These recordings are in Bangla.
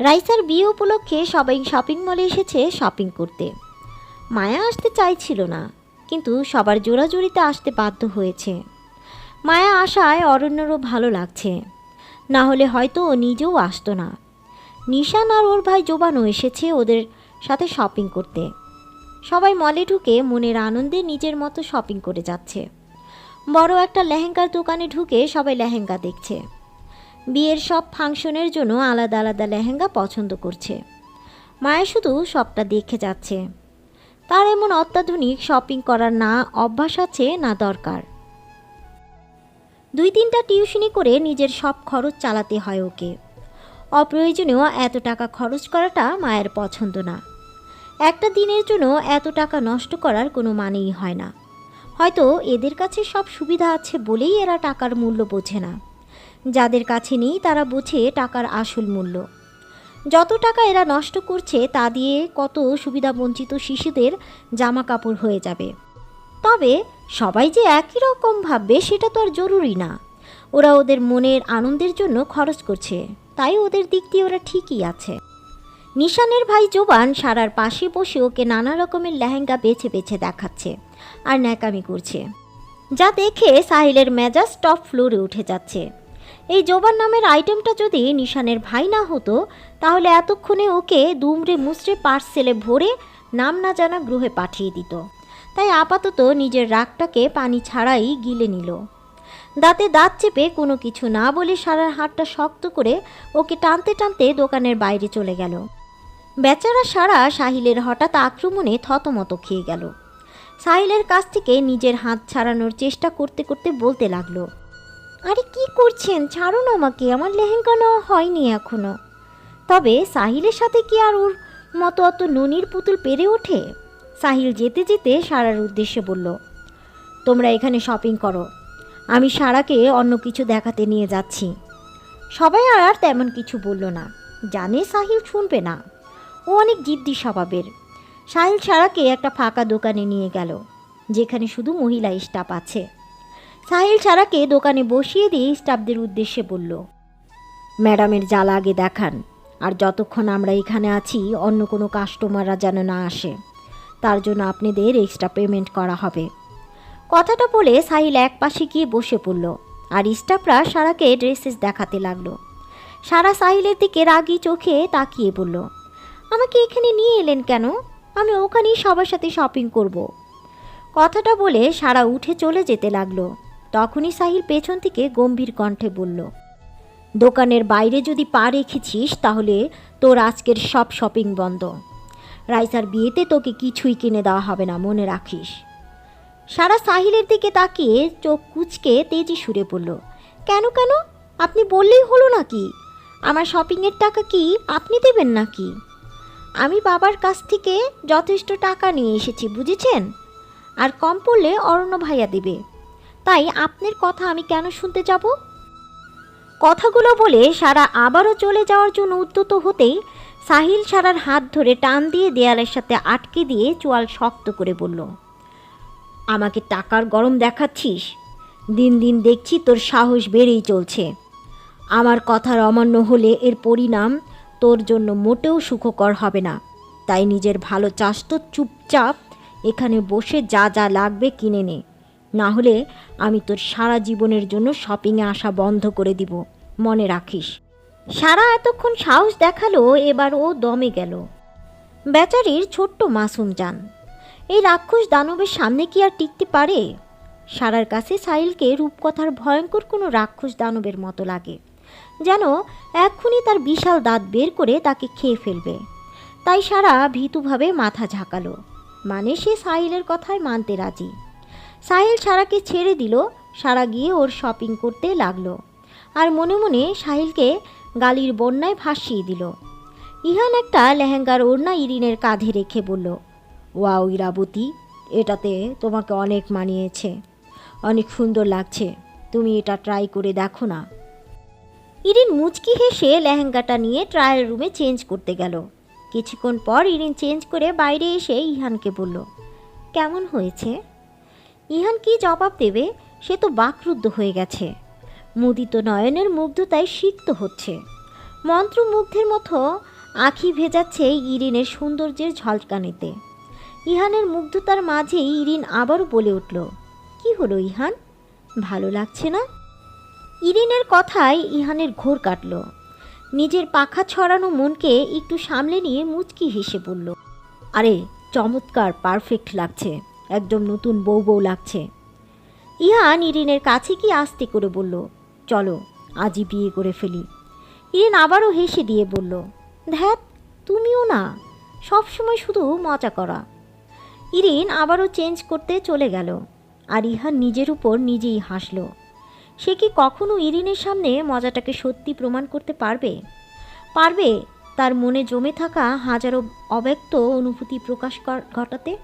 রাইসার বিয়ে উপলক্ষে সবাই শপিং মলে এসেছে শপিং করতে। মায়া আসতে চাইছিল না, কিন্তু সবার জোড়াজুড়িতে আসতে বাধ্য হয়েছে। মায়া আসায় অরণ্যরও ভালো লাগছে। না হলে হয়তো ও নিজেও আসতো না। নিশান আর ওর ভাই জোবানও এসেছে ওদের সাথে শপিং করতে। সবাই মলে ঢুকে মনের আনন্দে নিজের মতো শপিং করে যাচ্ছে। বড় একটা লেহেঙ্গার দোকানে ঢুকে সবাই লেহেঙ্গা দেখছে। বিয়ের সব ফাংশনের জন্য আলাদা আলাদা লেহেঙ্গা পছন্দ করছে। মায়া শুধু সবটা দেখে যাচ্ছে। তার এমন অত্যাধুনিক শপিং করার না অভ্যাস আছে, না দরকার। দুই তিনটা টিউশনি করে নিজের সব খরচ চালাতে হয় ওকে। অপ্রয়োজনীয় এত টাকা খরচ করাটা মায়ের পছন্দ না। একটা দিনের জন্য এত টাকা নষ্ট করার কোনো মানেই হয় না। হয়তো এদের কাছে সব সুবিধা আছে বলেই এরা টাকার মূল্য বোঝে না। যাদের কাছে নেই তারা বোঝে টাকার আসল মূল্য। যত টাকা এরা নষ্ট করছে তা দিয়ে কত সুবিধাবঞ্চিত শিশুদের জামা কাপড় হয়ে যাবে। তবে সবাই যে একই রকম ভাববে সেটা তো আর জরুরি না। ওরা ওদের মনের আনন্দের জন্য খরচ করছে, তাই ওদের দিক দিয়ে ওরা ঠিকই আছে। নিশানের ভাই জোবান সারার পাশে বসে ওকে নানা রকমের লেহেঙ্গা বেছে বেছে দেখাচ্ছে আর ন্যাকামি করছে। যা দেখে সাহিলের মেজাজ টপ ফ্লোরে উঠে যাচ্ছে। এই জোবান নামের আইটেমটা যদি নিশানের ভাই না হতো, তাহলে এতক্ষণে ওকে দুমড়ে মুচড়ে পার্সেলে ভরে নাম না জানা গ্রহে পাঠিয়ে দিত। তাই আপাতত নিজের রাগটাকে পানি ছাড়াই গিলে নিল। দাঁতে দাঁত চেপে কোনো কিছু না বলে সারার হাতটা শক্ত করে ওকে টানতে টানতে দোকানের বাইরে চলে গেল। বেচারা সারা সাহিলের হঠাৎ আক্রমণে থতমত খেয়ে গেল। সাহিলের কাছ থেকে নিজের হাত ছাড়ানোর চেষ্টা করতে করতে বলতে লাগল আরে কি করছেন? ছাড়ুন আমাকে, আমার লেহেঙ্গা নেওয়া হয়নি এখনও। তবে সাহিলের সাথে কি আর ওর মতো অত ননির পুতুল পেরে ওঠে? সাহিল যেতে যেতে সারার উদ্দেশ্যে বলল, তোমরা এখানে শপিং করো। আমি সারাকে অন্য কিছু দেখাতে নিয়ে যাচ্ছি। সবাই আর তেমন কিছু বলল না। জানে সাহিল শুনবে না। ও অনেক জিদ্দি স্বভাবের। সাহিল সারাকে একটা ফাঁকা দোকানে নিয়ে গেল, যেখানে শুধু মহিলা স্টাফ আছে। সাহিল সারাকে দোকানে বসিয়ে দিয়ে স্টাফদের উদ্দেশ্যে বলল, ম্যাডামের জ্বালা আগে দেখান, আর যতক্ষণ আমরা এখানে আছি, অন্য কোনো কাস্টমাররা যেন না আসে। তার জন্য আপনাদের এক্সট্রা পেমেন্ট করা হবে। কথাটা বলে সাহিল এক পাশে গিয়ে বসে পড়ল, আর স্টাফরা সারাকে ড্রেসেস দেখাতে লাগল। সারা সাহিলের দিকে রাগি চোখে তাকিয়ে বলল, আমাকে এখানে নিয়ে এলেন কেন? আমি ওখানেই সবার সাথে শপিং করব। কথাটা বলে সারা উঠে চলে যেতে লাগল। তখনই সাহিল পেছন থেকে গম্ভীর কণ্ঠে বলল, দোকানের বাইরে যদি পা রেখেছিস তাহলে তোর আজকের সব শপিং বন্ধ। রাইসার বিয়েতে তোকে কিছুই কিনে দেওয়া হবে না, মনে রাখিস। সারা সাহিলের দিকে তাকিয়ে চোখ কুচকে তেজি সুরে পড়ল কেন কেন? আপনি বললেই হলো নাকি? আমার শপিংয়ের টাকা কি আপনি দেবেন নাকি? আমি বাবার কাছ থেকে যথেষ্ট টাকা নিয়ে এসেছি, বুঝেছেন? আর কম পড়লে অরণ্য ভাইয়া দেবে। তাই আপনার কথা আমি কেন শুনতে যাব? কথাগুলো বলে সারা আবারও চলে যাওয়ার জন্য উদ্যত হতেই সাহিল সারার হাত ধরে টান দিয়ে দেয়ালের সাথে আটকে দিয়ে চোয়াল শক্ত করে বলল, আমাকে টাকার গরম দেখাচ্ছিস? দিন দিন দেখছি তোর সাহস বেড়েই চলছে। আমার কথার অমান্য হলে এর পরিণাম তোর জন্য মোটেও সুখকর হবে না। তাই নিজের ভালো চাস তো চুপচাপ এখানে বসে যা যা লাগবে কিনে নে। না হলে আমি তোর সারা জীবনের জন্য শপিংয়ে আসা বন্ধ করে দিব, মনে রাখিস। সারা এতক্ষণ সাহস দেখাল, এবার ও দমে গেল। বেচারির ছোট্ট মাসুম যান এই রাক্ষস দানবের সামনে কি আর টিকতে পারে? সারার কাছে সাহিলকে রূপকথার ভয়ঙ্কর কোনো রাক্ষস দানবের মতো লাগে, যেন এক্ষুনি তার বিশাল দাঁত বের করে তাকে খেয়ে ফেলবে। তাই সারা ভীতুভাবে মাথা ঝাঁকালো মানে সে সাহিলের কথায় মানতে রাজি। সাহিল সারাকে ছেড়ে দিল। সারা গিয়ে ওর শপিং করতে লাগল। আর মনে মনে সাহিলকে গালির বন্যায় ভাসিয়ে দিল। ইহান একটা লেহেঙ্গার ওড়না ইরিনের কাঁধে রেখে বলল, ওয়াও ইরাবতী, এটাতে তোমাকে অনেক মানিয়েছে। অনেক সুন্দর লাগছে। তুমি এটা ট্রাই করে দেখো না। ইরিন মুচকি হেসে লেহেঙ্গাটা নিয়ে ট্রায়াল রুমে চেঞ্জ করতে গেল। কিছুক্ষণ পর ইরিন চেঞ্জ করে বাইরে এসে ইহানকে বলল, কেমন হয়েছে? ইহান কি জবাব দেবে? সে তো বাকরুদ্ধ হয়ে গেছে। মুদিত নয়নের মুগ্ধতায় সিক্ত হচ্ছে। মন্ত্রমুগ্ধের মতো আখি ভেজাচ্ছে ইরিনের সৌন্দর্যের ঝলকানিতে। ইহানের মুগ্ধতার মাঝেই ইরিন আবারও বলে উঠল, কি হলো ইহান? ভালো লাগছে না? ইরিনের কথায় ইহানের ঘোর কাটল। নিজের পাখা ছড়ানো মনকে একটু সামলে নিয়ে মুচকি হেসে বলল, আরে, চমৎকার, পারফেক্ট লাগছে। একদম নতুন বউ বউ লাগছে। ইহান ইরিনের কাছে কি আস্তে করে বলল, চলো, আজই বিয়ে করে ফেলি। ইরিন আবারও হেসে দিয়ে বলল ধ্যাত তুমিও না সব সময় শুধু মজা করা। ইরিন আবারও চেঞ্জ করতে চলে গেল আর ইহান নিজের উপর নিজেই হাসল। সে কি কখনো ইরিনের সামনে মজাটাকে সত্যি প্রমাণ করতে পারবে? পারবে তার মনে জমে থাকা হাজারো অব্যক্ত অনুভূতি প্রকাশ ঘটাতে?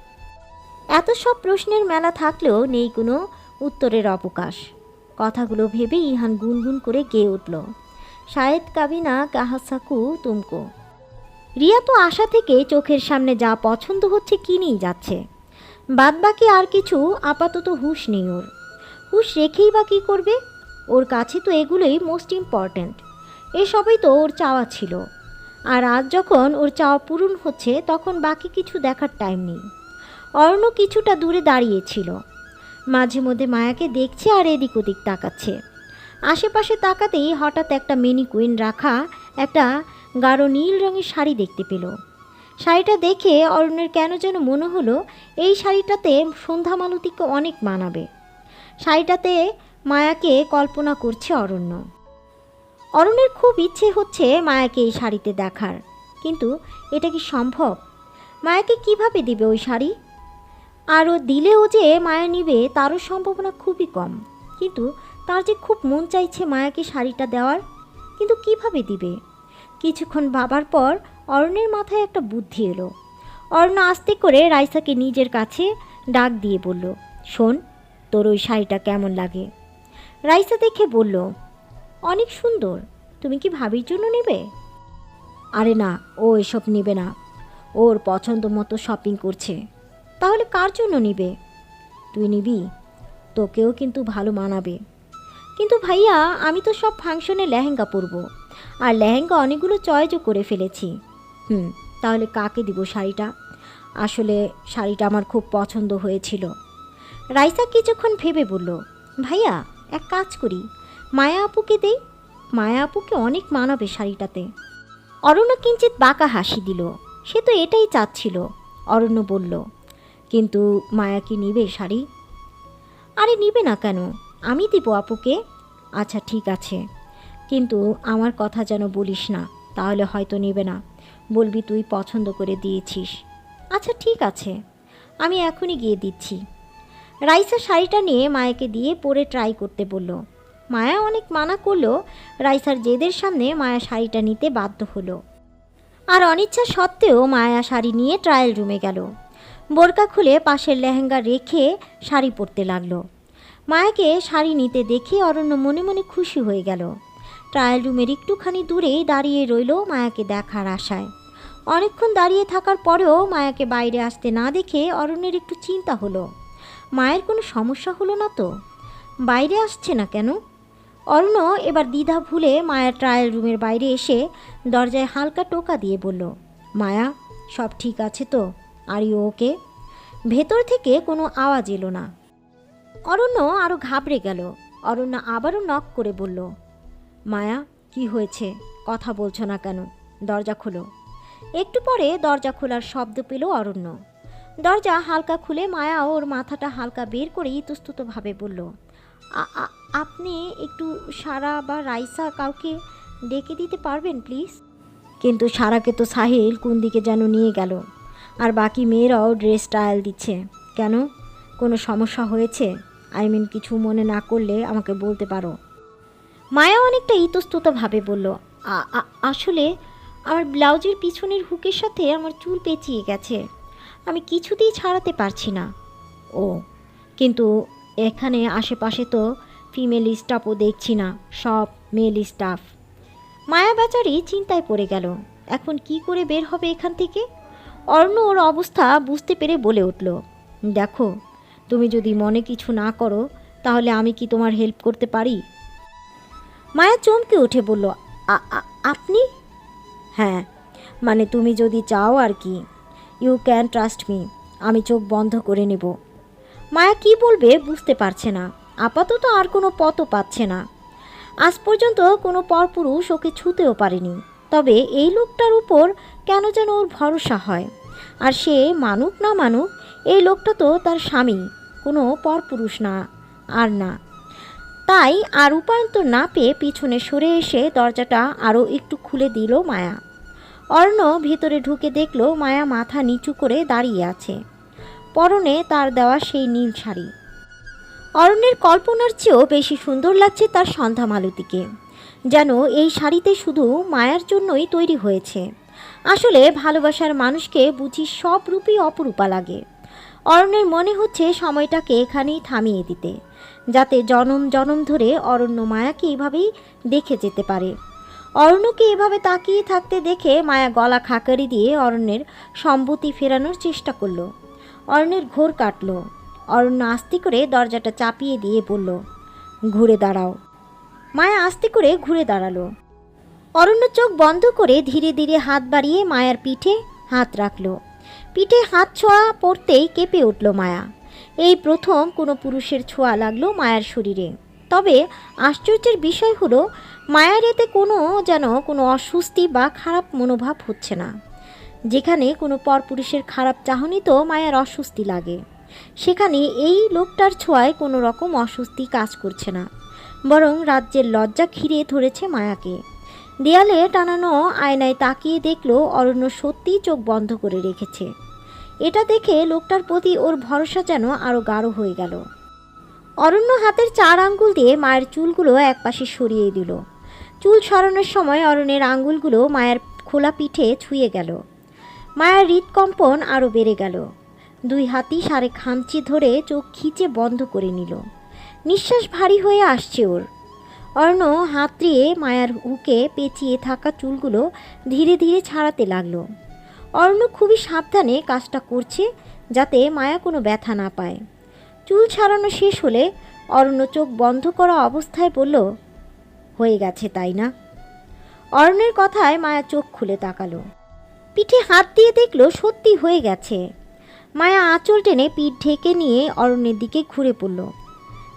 এত সব প্রশ্নের মেলা থাকলেও নেই কোনো উত্তরের অবকাশ। কথাগুলো ভেবে ইহান গুনগুন করে গেয়ে উঠল। শায়েদ কাবিনা কাহাসাকু তুমকো। রিয়া তো আশা থেকে চোখের সামনে যা পছন্দ হচ্ছে কিনেই যাচ্ছে। বাদবাকি আর কিছু আপাতত হুঁশ নেই ওর। হুঁশ রেখেই বা কী করবে? ওর কাছে তো এগুলোই মোস্ট ইম্পর্ট্যান্ট এসবই তো ওর চাওয়া ছিল। আর আজ যখন ওর চাওয়া পূরণ হচ্ছে, তখন বাকি কিছু দেখার টাইম নেই। অর্ণ কিছুটা দূরে দাঁড়িয়েছিল। মাঝে মধ্যে মায়াকে দেখছে আর এদিক ওদিক তাকাচ্ছে। আশেপাশে তাকাতেই হঠাৎ একটা মিনি কুইন রাখা একটা গাঢ় নীল রঙের শাড়ি দেখতে পেল। শাড়িটা দেখে অরণ্যের কেন যেন মনে হলো, এই শাড়িটাতে সন্ধ্যা মালতীকে অনেক মানাবে। শাড়িটাতে মায়াকে কল্পনা করছে অরণ্য। অরণ্যের খুব ইচ্ছে হচ্ছে মায়াকে এই শাড়িতে দেখার, কিন্তু এটা কি সম্ভব? মায়াকে কীভাবে দিবে ওই শাড়ি? আরও দিলেও যে মায়া নিবে তারও সম্ভাবনা খুবই কম। কিন্তু তার যে খুব মন চাইছে মায়াকে শাড়িটা দেওয়ার, কিন্তু কীভাবে দিবে? কিছুক্ষণ ভাবার পর অরণ্যের মাথায় একটা বুদ্ধি এলো। অরণ্য আস্তে করে রাইসাকে নিজের কাছে ডাক দিয়ে বলল, শোন, তোর ওই শাড়িটা কেমন লাগে? রাইসা দেখে বলল, অনেক সুন্দর, তুমি কি ভাবির জন্য নেবে? আরে না, ও এসব নেবে না। ওর পছন্দ মতো শপিং করছে। তাহলে কার জন্য নিবে? তুই নিবি, তোকেও কিন্তু ভালো মানাবে। কিন্তু ভাইয়া, আমি তো সব ফাংশনে লেহেঙ্গা পরবো, আর লেহেঙ্গা অনেকগুলো চয়েজও করে ফেলেছি। হুম, তাহলে কাকে দিব শাড়িটা? আসলে শাড়িটা আমার খুব পছন্দ হয়েছিল। রাইসা কিছুক্ষণ ভেবে বলল, ভাইয়া, এক কাজ করি, মায়া আপুকে দেই। মায়া আপুকে অনেক মানাবে শাড়িটাতে। অরণ্য কিঞ্চিত বাঁকা হাসি দিল। সে তো এটাই চাচ্ছিল। অরণ্য বলল কিন্তু মায়া কি নিবে শাড়ি? আরে নিবে না কেন? আমি দিব আপুকে। আচ্ছা ঠিক আছে। কিন্তু আমার কথা যেন বলিস না, তাহলে হয়তো নেবে না। বলবি তুই পছন্দ করে দিয়েছিস। আচ্ছা ঠিক আছে। আমি এখনই গিয়ে দিচ্ছি। রাইসা শাড়িটা নিয়ে মায়াকে দিয়ে পরে ট্রাই করতে বলল। মায়া অনেক মানা করল, রাইসার জেদের সামনে মায়া শাড়িটা নিতে বাধ্য হলো। আর অনিচ্ছা সত্ত্বেও মায়া শাড়ি নিয়ে ট্রায়াল রুমে গেল। বোরকা খুলে পাশের লেহেঙ্গা রেখে শাড়ি পরতে লাগল। মায়াকে শাড়ি নিতে দেখে অরণ্য মনে মনে খুশি হয়ে গেল। ট্রায়াল রুমের একটুখানি দূরেই দাঁড়িয়ে রইল মায়াকে দেখার আশায়। অনেকক্ষণ দাঁড়িয়ে থাকার পরেও মায়াকে বাইরে আসতে না দেখে অরণ্যের একটু চিন্তা হলো। মায়ের কোনো সমস্যা হলো না তো? বাইরে আসছে না কেন? অরণ্য এবার দ্বিধা ভুলে মায়া ট্রায়াল রুমের বাইরে এসে দরজায় হালকা টোকা দিয়ে বলল, মায়া, সব ঠিক আছে তো? আর ইউ ওকে ভেতর থেকে কোনো আওয়াজ এলো না। অরণ্য আরও ঘাবড়ে গেল। অরণ্য আবারও নক করে বলল, মায়া, কি হয়েছে? কথা বলছো না কেন? দরজা খোলো। একটু পরে দরজা খোলার শব্দ পেল অরণ্য। দরজা হালকা খুলে মায়া ওর মাথাটা হালকা বের করে ইতস্ততভাবে বলল, "আ- আ- আপনি একটু সারা বা রাইসা কাউকে ডেকে দিতে পারবেন, প্লিজ? কিন্তু সারাকে তো সাহিল কোন দিকে যেন নিয়ে গেল। আর বাকি মেয়েরাও ড্রেস ট্রায়াল দিচ্ছে। কেন? কোনো সমস্যা হয়েছে? আই মিন কিছু মনে না করলে আমাকে বলতে পারো। মায়া অনেকটা ইতস্ততভাবে বলল, "আ- আ- আসলে আমার ব্লাউজের পিছনের হুকের সাথে আমার চুল পেঁচিয়ে গেছে। আমি কিছুতেই ছাড়াতে পারছি না। ও, কিন্তু এখানে আশেপাশে তো ফিমেল স্টাফও দেখছি না, সব মেল স্টাফ। মায়া বেচারি চিন্তায় পড়ে গেল, এখন কি করে বের হবে এখান থেকে? অর্ণ ওর অবস্থা বুঝতে পেরে বলে উঠল, দেখো, তুমি যদি মনে কিছু না করো, তাহলে আমি কি তোমার হেল্প করতে পারি? মায়া চমকে উঠে বলল আপনি? হ্যাঁ মানে তুমি যদি চাও আর কি ইউ ক্যান ট্রাস্ট মি আমি চোখ বন্ধ করে নেব। মায়া কি বলবে বুঝতে পারছে না, আপাতত আর কোনো পথও পাচ্ছে না। আজ পর্যন্ত কোনো পরপুরুষ ওকে ছুতেও পারেনি, তবে এই লোকটার উপর কেন যেন ওর ভরসা হয়। আর সে মানুক না মানুক, এই লোকটা তো তার স্বামী, কোনো পরপুরুষ না, আর না। তাই আর উপায়ন্তর না পেয়ে পিছনে সরে এসে দরজাটা আরও একটু খুলে দিল মায়া। অর্ণ ভিতরে ঢুকে দেখল মায়া মাথা নিচু করে দাঁড়িয়ে আছে। পরনে তার দেওয়া সেই নীল শাড়ি। অরণ্যের কল্পনার চেয়েও বেশি সুন্দর লাগছে তার সন্ধ্যা মালতীকে যেন এই শাড়িতে শুধু মায়ার জন্যই তৈরি হয়েছে। আসলে ভালোবাসার মানুষকে বুঝি সব রূপই অপরূপা লাগে। অরণ্যের মনে হচ্ছে সময়টাকে এখানেই থামিয়ে দিতে, যাতে জনম জনম ধরে অরণ্য মায়াকে এভাবেই দেখে যেতে পারে। অরণ্যকে এভাবে তাকিয়ে থাকতে দেখে মায়া গলা খাকারি দিয়ে অরণ্যের সম্মতি ফেরানোর চেষ্টা করল। অরণ্যের ঘোর কাটলো। অরণ্য আস্তে করে দরজাটা চাপিয়ে দিয়ে বলল, ঘুরে দাঁড়াও। মায়া আস্তে করে ঘুরে দাঁড়াল। অরণ্য চোখ বন্ধ করে ধীরে ধীরে হাত বাড়িয়ে মায়ার পিঠে হাত রাখল। পিঠে হাত ছোঁয়া পড়তেই কেঁপে উঠল মায়া। এই প্রথম কোনো পুরুষের ছোঁয়া লাগল মায়ার শরীরে। তবে আশ্চর্যের বিষয় হলো, মায়ার এতে কোনো যেন কোনো অস্বস্তি বা খারাপ মনোভাব হচ্ছে না। যেখানে কোনো পরপুরুষের খারাপ চাহনি তো মায়ার অস্বস্তি লাগে। সেখানে এই লোকটার ছোঁয়ায় কোনো রকম অস্বস্তি কাজ করছে না। বরং রাজ্যের লজ্জা ঘিরে ধরেছে মায়াকে। দেয়ালে টানানো আয়নায় তাকিয়ে দেখল অরণ্য সত্যিই চোখ বন্ধ করে রেখেছে। এটা দেখে লোকটার প্রতি ওর ভরসা যেন আরও গাঢ় হয়ে গেল। অরণ্য হাতের চার আঙ্গুল দিয়ে মায়ের চুলগুলো একপাশে সরিয়ে দিল। চুল সরানোর সময় অরণ্যের আঙ্গুলগুলো মায়ের খোলা পিঠে ছুঁয়ে গেল। মায়ের হৃদকম্পন আরও বেড়ে গেল। দুই হাতি সারে খামচি ধরে চোখ খিচে বন্ধ করে নিল। নিঃশ্বাস ভারী হয়ে আসছে ওর। অর্ণ হাত দিয়ে মায়ার হুকে পেঁচিয়ে থাকা চুলগুলো ধীরে ধীরে ছাড়াতে লাগল। অর্ণ খুবই সাবধানে কাজটা করছে যাতে মায়া কোনো ব্যথা না পায়। চুল ছাড়ানো শেষ হলে অরণ্য চোখ বন্ধ করা অবস্থায় বলল, হয়ে গেছে তাই না? অরণ্যের কথায় মায়া চোখ খুলে তাকালো। পিঠে হাত দিয়ে দেখল সত্যি হয়ে গেছে। মায়া আঁচল টেনে পিঠ ঢেকে নিয়ে অরণ্যের দিকে ঘুরে পড়ল।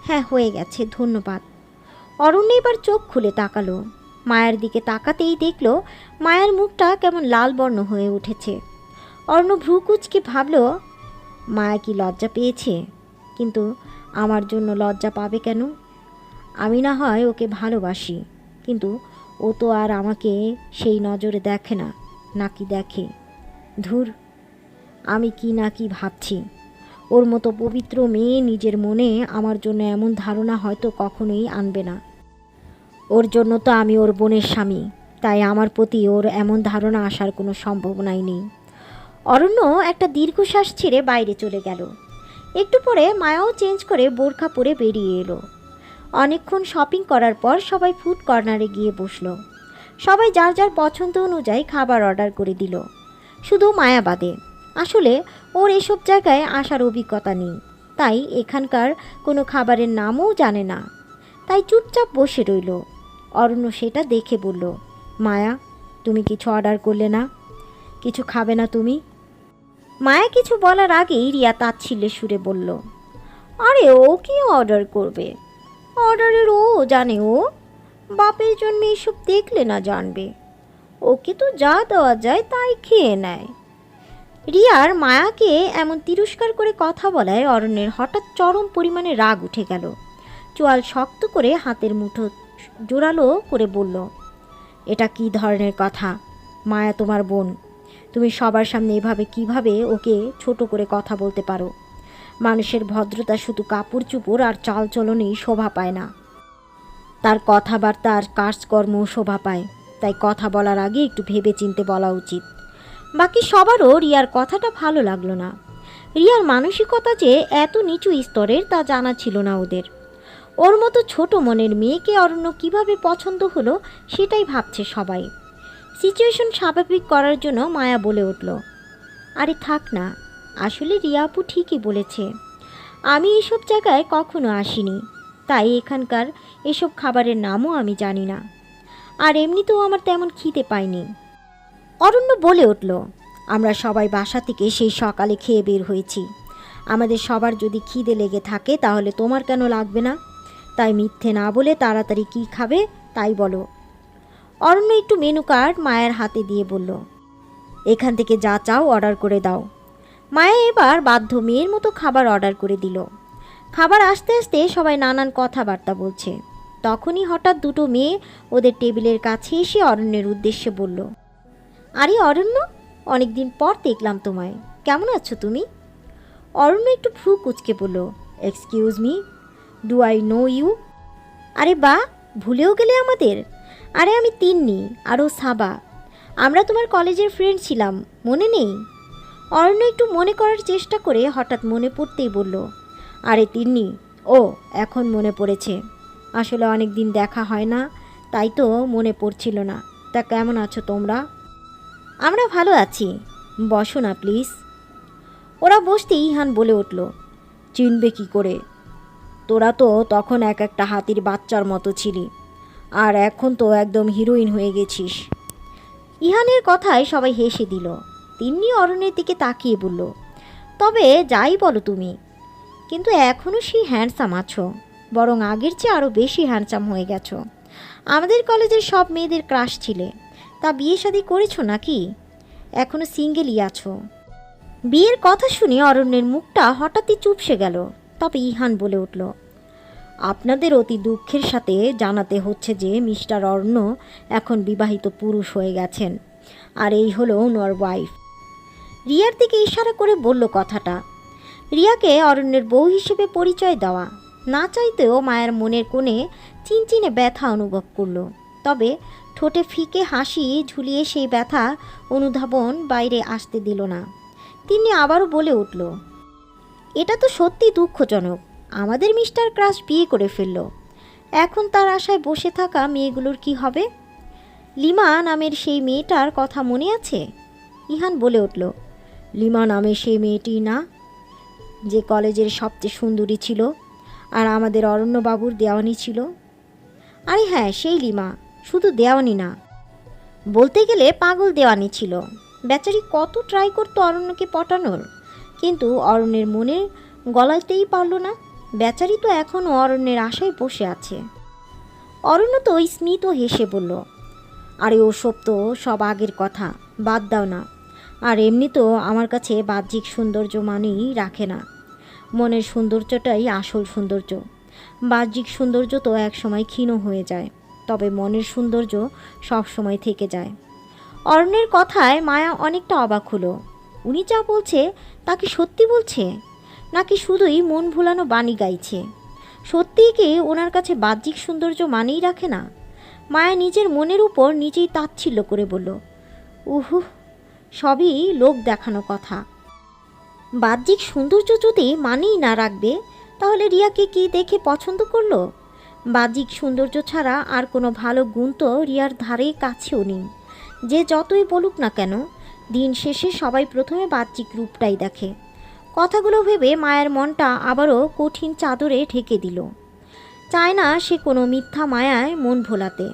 হ্যাঁ হয়ে গেছে, ধন্যবাদ। অরণ্য এবার চোখ খুলে তাকালো। মায়ের দিকে তাকাতেই দেখল মায়ের মুখটা কেমন লাল বর্ণ হয়ে উঠেছে। অর্ণ ভ্রুকুচকে ভাবল, মায়া কি লজ্জা পেয়েছে? কিন্তু আমার জন্য লজ্জা পাবে কেন? আমি না হয় ওকে ভালোবাসি, কিন্তু ও তো আর আমাকে সেই নজরে দেখে না, নাকি দেখে। ধুর, আমি কি না কি ভাবছি। ওর মতো পবিত্র মেয়ে নিজের মনে আমার জন্য এমন ধারণা হয়তো কখনোই আনবে না। ওর জন্য তো আমি ওর বোনের স্বামী, তাই আমার প্রতি ওর এমন ধারণা আসার কোনো সম্ভাবনাই নেই। অরণ্য একটা দীর্ঘশ্বাস ছেড়ে বাইরে চলে গেল। একটু পরে মায়াও চেঞ্জ করে বোরখা পরে বেরিয়ে এলো। অনেকক্ষণ শপিং করার পর সবাই ফুড কর্নারে গিয়ে বসল। সবাই যার যার পছন্দ অনুযায়ী খাবার অর্ডার করে দিল। শুধু মায়া বাদে। আসলে ওর এসব জায়গায় আসার অভিজ্ঞতা নেই, তাই এখানকার কোনো খাবারের নামও জানে না। তাই চুপচাপ বসে রইল। অরণ্য সেটা দেখে বলল, মায়া, তুমি কিছু অর্ডার করলে না? কিছু খাবে না তুমি? মায়া কিছু বলার আগেই রিয়া তাচ্ছিল্যের সুরে বলল, আরে, ও কি অর্ডার করবে? অর্ডারের ও জানে ও? বাপের জন্য এসব দেখলে না জানবে। ওকে তো যা দেওয়া যায় তাই খেয়ে নেয়। রিয়ার মায়াকে এমন তিরস্কার করে কথা বলায় অরণ্যের হঠাৎ চরম পরিমাণে রাগ উঠে গেল। চোয়াল শক্ত করে হাতের মুঠো জোরালো করে বলল, এটা কি ধরনের কথা? মায়া তোমার বোন। তুমি সবার সামনে এভাবে কীভাবে ওকে ছোট করে কথা বলতে পারো? মানুষের ভদ্রতা শুধু কাপড় চুপড় আর চালচলনেই শোভা পায় না। তার কথাবার্তা আর কাজকর্ম শোভা পায়, তাই কথা বলার আগে একটু ভেবে চিনতে বলা উচিত। বাকি সবারও রিয়ার কথাটা ভালো লাগল না। রিয়ার মানসিকতা যে এত নিচু স্তরের তা জানা ছিল না ওদের। ওর মতো ছোট মনের মেয়েকে অরণ্য কীভাবে পছন্দ হলো সেটাই ভাবছে সবাই। সিচুয়েশন স্বাভাবিক করার জন্য মায়া বলে উঠল। আরে থাক না, আসলে রিয়াপু ঠিকই বলেছে। আমি এসব জায়গায় কখনো আসিনি, তাই এখানকার এসব খাবারের নামও আমি জানি না। আর এমনিতেও আমার তেমন খিদে পায়নি অরণ্য বলে উঠল, আমরা সবাই বাসা থেকে সেই সকালে খেয়ে বের হয়েছি। আমাদের সবার যদি খিদে লেগে থাকে তাহলে তোমার কেন লাগবে না? তাই মিথ্যে না বলে তাড়াতাড়ি কি খাবে তাই বলো। অরণ্য একটু মেনু কার্ড মায়ের হাতে দিয়ে বলল, এখান থেকে যা চাও অর্ডার করে দাও। মায়া এবার বাধ্য মেয়ের মতো খাবার অর্ডার করে দিল। খাবার আসতে আসতে সবাই নানান কথাবার্তা বলছে। তখনই হঠাৎ দুটো মেয়ে ওদের টেবিলের কাছে এসে অরণ্যের উদ্দেশ্যে বলল, আরে অরণ্য, অনেকদিন পর দেখলাম তোমায়। কেমন আছো তুমি? অরণ্য একটু ফ্রু কুচকে বলল excuse me do I know you আরে বা, ভুলেও গেলে আমাদের। আরে আমি তিন্নি, আরও সাবা। আমরা তোমার কলেজের ফ্রেন্ড ছিলাম, মনে নেই? অরণ্য একটু মনে করার চেষ্টা করে হঠাৎ মনে পড়তেই বলল, আরে তিন্নি, ও, এখন মনে পড়েছে। আসলে অনেক দিন দেখা হয় না, তাই তো মনে পড়ছিল না। তা কেমন আছো তোমরা? আমরা ভালো আছি। বসো না, প্লিজ। ওরা বসতেই ইহান বলে উঠল, চিনবে কি করে? তোরা তো তখন এক একটা হাতির বাচ্চার মতো ছিলি। আর এখন তো একদম হিরোইন হয়ে গেছিস। ইহানের কথায় সবাই হেসে দিল। তিন্নি অরণ্যের দিকে তাকিয়ে বলল, তবে যাই বলো তুমি, কিন্তু এখনও সেই হ্যান্ডসাম আছো, বরং আগের চেয়ে আরও বেশি হ্যান্ডসাম হয়ে গেছো। আমাদের কলেজের সব মেয়েদের ক্রাশ ছিলে, তা বিয়ে শাদি করেছ নাকি? এখনও সিঙ্গেলই আছো। বিয়ের কথা শুনে অরণ্যের মুখটা হঠাৎই চুপসে গেল। তবে ইহান বলে উঠল, আপনাদের অতি দুঃখের সাথে জানাতে হচ্ছে যে মিস্টার অর্ণ এখন বিবাহিত পুরুষ হয়ে গেছেন, আর এই হলো ওনার ওয়াইফ রিয়ার দিকে ইশারা করে বলল কথাটা, রিয়াকে অরণ্যের বউ হিসেবে পরিচয় দেওয়া, না চাইতেও মায়ের মনের কোণে চিনচিনে ব্যথা অনুভব করল, তবে ঠোঁটে ফিকে হাসি ঝুলিয়ে সেই ব্যথা অনুধাবন বাইরে আসতে দিল না। তিনি আবারও বলে উঠল এটা তো সত্যি দুঃখজনক। আমাদের মিস্টার ক্রাশ বিয়ে করে ফেলল। এখন তার আশায় বসে থাকা মেয়েগুলোর কি হবে? লিমা নামের সেই মেয়েটার কথা মনে আছে? ইহান বলে উঠল, লিমা নামের সেই মেয়েটি না। যে কলেজের সবচেয়ে সুন্দরী ছিল, আর আমাদের অরণ্যবাবুর দেওয়ানি ছিল। আরে হ্যাঁ সেই লিমা, শুধু দেওয়ানি না। বলতে গেলে পাগল দেওয়ানি ছিল। বেচারি কত ট্রাই করতো অরণ্যকে পটানোর? কিন্তু অরণ্যের মনে গলাতেই পারল না। বেচারি তো এখনও অরণ্যের আশায় বসে আছে। অরণ্য তো ওই স্মিত হেসে বলল, আরে ওসব তো সব আগের কথা, বাদ দাও না। আর এমনি তো আমার কাছে বাহ্যিক সৌন্দর্য মানেই রাখে না। মনের সৌন্দর্যটাই আসল সৌন্দর্য। বাহ্যিক সৌন্দর্য তো একসময় ক্ষীণ হয়ে যায়, তবে মনের সৌন্দর্য সব সময় থেকে যায়। অরণ্যের কথায় মায়া অনেকটা অবাক হলো। উনি যা বলছে তা কি সত্যি বলছে? নাকি শুধুই মন ভুলানো বাণী গাইছে? সত্যিই কি ওনার কাছে বাহ্যিক সৌন্দর্য মানেই রাখে না? মায়া নিজের মনের উপর নিজেই তাচ্ছিল্য করে বলল, উহু, সবই লোক দেখানো কথা। বাহ্যিক সৌন্দর্য যদি মানেই না রাখবে, তাহলে রিয়াকে কি দেখে পছন্দ করল? বাহ্যিক সৌন্দর্য ছাড়া আর কোনো ভালো গুণ তো রিয়ার ধারে কাছেও নেই। যে যতই বলুক না কেন দিন শেষে সবাই প্রথমে বাহ্যিক রূপটাই দেখে। কথাগুলো ভেবে মায়ের মনটা আবারও কঠিন চাদরে ঢেকে দিল। চায় না সে কোনো মিথ্যা মায়ায় মন ভোলাতে।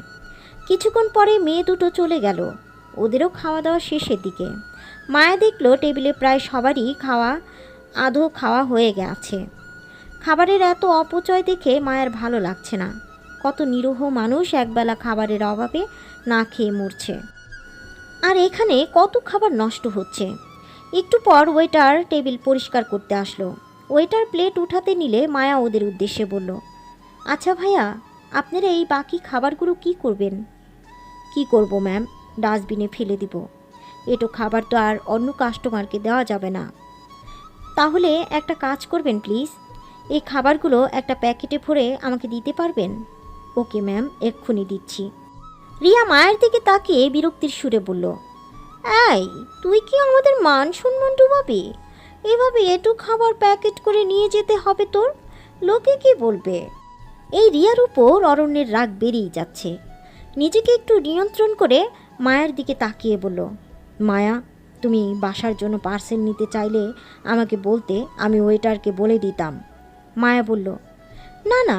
কিছুক্ষণ পরে মেয়ে দুটো চলে গেল। ওদেরও খাওয়া দাওয়া শেষের দিকে। মায়া দেখল টেবিলে প্রায় সবারই খাওয়া, আধো খাওয়া হয়ে গেছে। খাবারের এত অপচয় দেখে মায়ের ভালো লাগছে না। কত নিরীহ মানুষ একবেলা খাবারের অভাবে না খেয়ে মরছে। আর এখানে কত খাবার নষ্ট হচ্ছে। একটু পর ওয়েটার টেবিল পরিষ্কার করতে আসলো। ওয়েটার প্লেট উঠাতে নিলে মায়া ওদের উদ্দেশ্যে বলল আচ্ছা ভাইয়া, আপনারা এই বাকি খাবারগুলো কি করবেন? কি করব, ম্যাম? ডাস্টবিনে ফেলে দিব। এটো খাবার তো আর অন্য কাস্টমারকে দেওয়া যাবে না। তাহলে একটা কাজ করবেন, প্লিজ। এই খাবারগুলো একটা প্যাকেটে ভরে আমাকে দিতে পারবেন? ওকে, ম্যাম, এক্ষুনি দিচ্ছি। রিয়া মায়ের দিকে তাকিয়ে বিরক্তির সুরে বলল, এই, তুই কি আমাদের মান সম্মান ডুবাবি? এভাবে এটু খাবার প্যাকেট করে নিয়ে যেতে হবে তোর? লোকে কি বলবে? এই রিয়ার উপর অরণ্যের রাগ বেরিয়ে যাচ্ছে। নিজেকে একটু নিয়ন্ত্রণ করে মায়ের দিকে তাকিয়ে বলল, মায়া, তুমি বাসার জন্য পার্সেল নিতে চাইলে আমাকে বলতে আমি ওয়েটারকে বলে দিতাম। মায়া বলল, না না,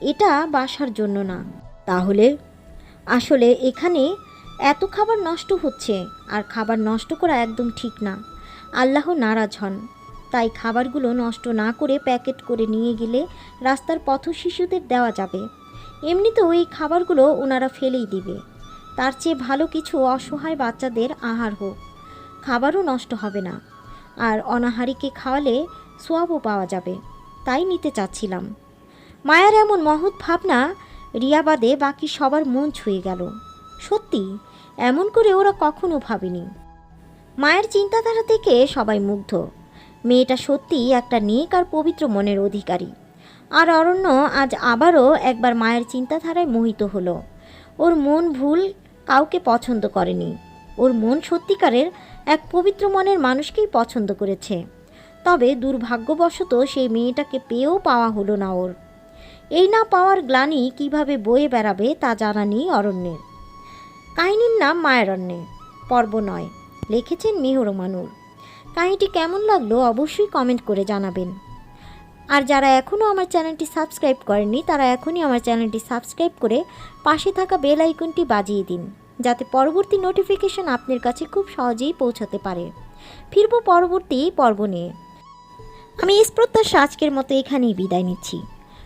এটা বাসার জন্য না। তাহলে আসলে এখানে এত খাবার নষ্ট হচ্ছে, আর খাবার নষ্ট করা একদম ঠিক না। আল্লাহ নারাজ হন। তাই খাবারগুলো নষ্ট না করে প্যাকেট করে নিয়ে গেলে রাস্তার পথ শিশুদের দেওয়া যাবে। এমনিতেও এই খাবারগুলো ওনারা ফেলেই দিবে। তার চেয়ে ভালো কিছু অসহায় বাচ্চাদের আহার হোক। খাবারও নষ্ট হবে না। আর অনাহারিকে খাওয়ালে সোয়াবও পাওয়া যাবে। তাই নিতে চাচ্ছিলাম। মায়ার এমন মহৎ ভাবনা রিয়াবাদে বাকি সবার মন ছুঁয়ে গেল। সত্যি, এমন করে ওরা কখনো ভাবেনি। মায়ের চিন্তাধারা থেকে সবাই মুগ্ধ। মেয়েটা সত্যিই একটা নেক আর পবিত্র মনের অধিকারী। আর অরণ্য আজ আবারও একবার মায়ের চিন্তাধারায় মোহিত হলো। ওর মন ভুল কাউকে পছন্দ করেনি। ওর মন সত্যিকারের এক পবিত্র মনের মানুষকেই পছন্দ করেছে। তবে দুর্ভাগ্যবশত সেই মেয়েটাকে পেয়েও পাওয়া হলো না ওর। এই না পাওয়ার গ্লানি কীভাবে বয়ে বেড়াবে তা জানা নেই অরণ্যের। কাহিনীর নাম মায়ারণ্যে পর্ব নয়, লিখেছেন মেহর মানুর। কাহিনীটি কেমন লাগল অবশ্যই কমেন্ট করে জানাবেন। আর যারা এখনও আমার চ্যানেলটি সাবস্ক্রাইব করেননি, তারা এখনই আমার চ্যানেলটি সাবস্ক্রাইব করে পাশে থাকা বেল আইকনটি বাজিয়ে দিন, যাতে পরবর্তী নোটিফিকেশন আপনার কাছে খুব সহজেই পৌঁছাতে পারে। ফিরবো পরবর্তী পর্ব নিয়ে। আমি এই প্রত্যাশা, আজকের মতো এখানেই বিদায় নিচ্ছি।